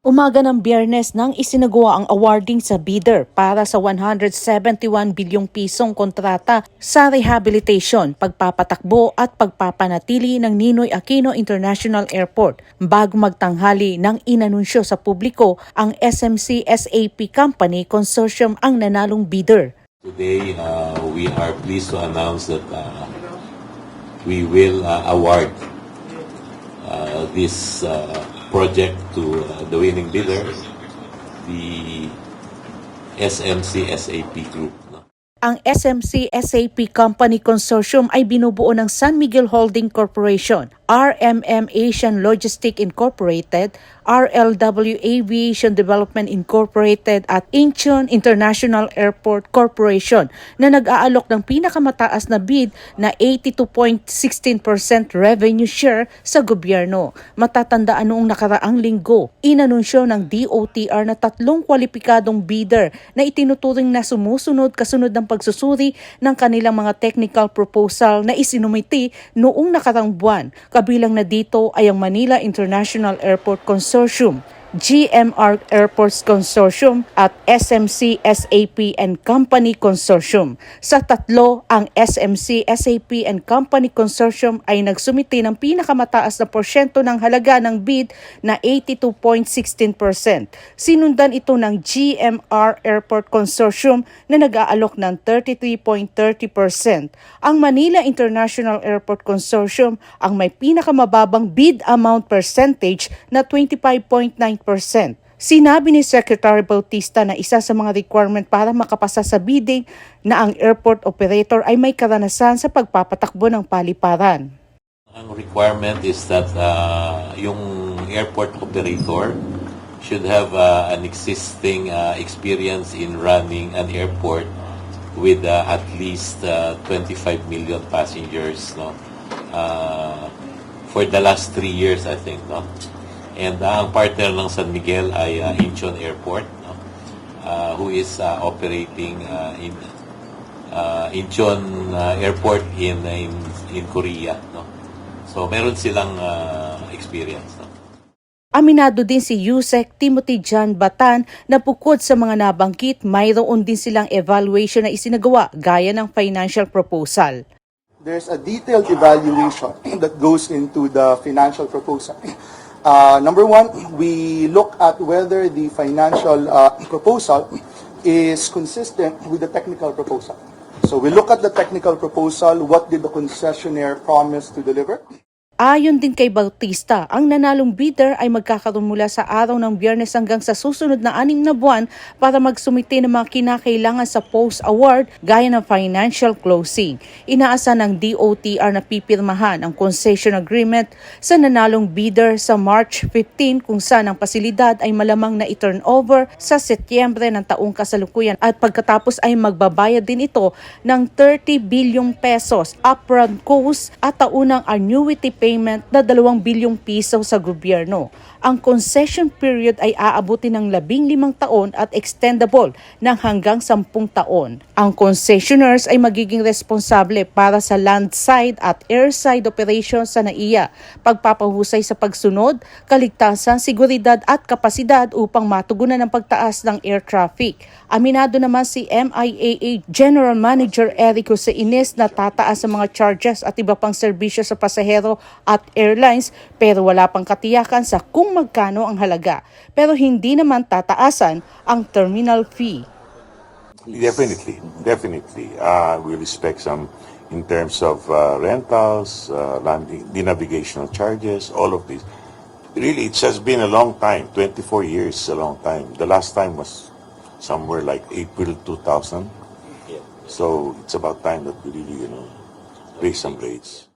Umaga ng biyernes nang isinagawa ang awarding sa bidder para sa 171 bilyong pisong kontrata sa rehabilitation, pagpapatakbo at pagpapanatili ng Ninoy Aquino International Airport bago magtanghali nang inanunsyo sa publiko ang SMC SAP Company Consortium ang nanalong bidder. Today, uh, we are pleased to announce that uh, we will uh, award uh, this uh, project to uh, the winning bidder, the SMC SAP Group. Ang SMC SAP Company Consortium ay binubuo ng San Miguel Holding Corporation, RMM Asian Logistic Incorporated, RLW Aviation Development Incorporated at Incheon International Airport Corporation na nag-aalok ng pinakamataas na bid na 82.16% revenue share sa gobyerno. Matatandaan noong nakaraang linggo, inanunsyo ng DOTR na tatlong kwalipikadong bidder na itinuturing na sumusunod kasunod ng pagsusuri ng kanilang mga technical proposal na isinumiti noong nakarang buwan. Kabilang na dito ay ang Manila International Airport Consortium, so shoom GMR Airports Consortium at SMC SAP and Company Consortium. Sa tatlo, ang SMC SAP and Company Consortium ay nagsumiti ng pinakamataas na porsyento ng halaga ng bid na 82.16%. Sinundan ito ng GMR Airport Consortium na nag-aalok ng 33.30%. Ang Manila International Airport Consortium ang may pinakamababang bid amount percentage na 25.9%. Sinabi ni Secretary Bautista na isa sa mga requirement para makapasa sa bidding na ang airport operator ay may karanasan sa pagpapatakbo ng paliparan. Ang requirement is that uh, yung airport operator should have uh, an existing uh, experience in running an airport with uh, at least uh, 25 million passengers no? Uh, for the last three years I think no and uh, ang partner ng San Miguel ay uh, Incheon Airport no uh, who is uh, operating uh, in uh, Incheon uh, Airport in in in Korea no so meron silang uh, experience no Aminado din si Yusek Timothy John Batan na bukod sa mga nabanggit, mayroon din silang evaluation na isinagawa gaya ng financial proposal. There's a detailed evaluation that goes into the financial proposal. Uh, number one, we look at whether the financial uh, proposal is consistent with the technical proposal. So we look at the technical proposal, what did the concessionaire promise to deliver? Ayon din kay Bautista, ang nanalong bidder ay magkakaroon mula sa araw ng biyernes hanggang sa susunod na anim na buwan para magsumite ng mga kinakailangan sa post-award gaya ng financial closing. Inaasa ng DOTR na pipirmahan ang concession agreement sa nanalong bidder sa March 15 kung saan ang pasilidad ay malamang na i-turn over sa Setyembre ng taong kasalukuyan at pagkatapos ay magbabayad din ito ng 30 bilyong pesos upfront cost at taunang annuity payment na 2 bilyong piso sa gobyerno. Ang concession period ay aabuti ng 15 taon at extendable ng hanggang 10 taon. Ang concessionaires ay magiging responsable para sa landside at airside operations sa NAIA, pagpapahusay sa pagsunod, kaligtasan, seguridad at kapasidad upang matugunan ang pagtaas ng air traffic. Aminado naman si MIAA General Manager Eric Jose Ines na tataas ang mga charges at iba pang serbisyo sa pasahero at airlines pero wala pang katiyakan sa kung magkano ang halaga. Pero hindi naman tataasan ang terminal fee. Definitely, definitely. Uh, we respect some in terms of uh, rentals, uh, landing, the navigational charges, all of this. Really, it has been a long time. 24 years is a long time. The last time was somewhere like April 2000. So it's about time that we really, you know, raise some rates.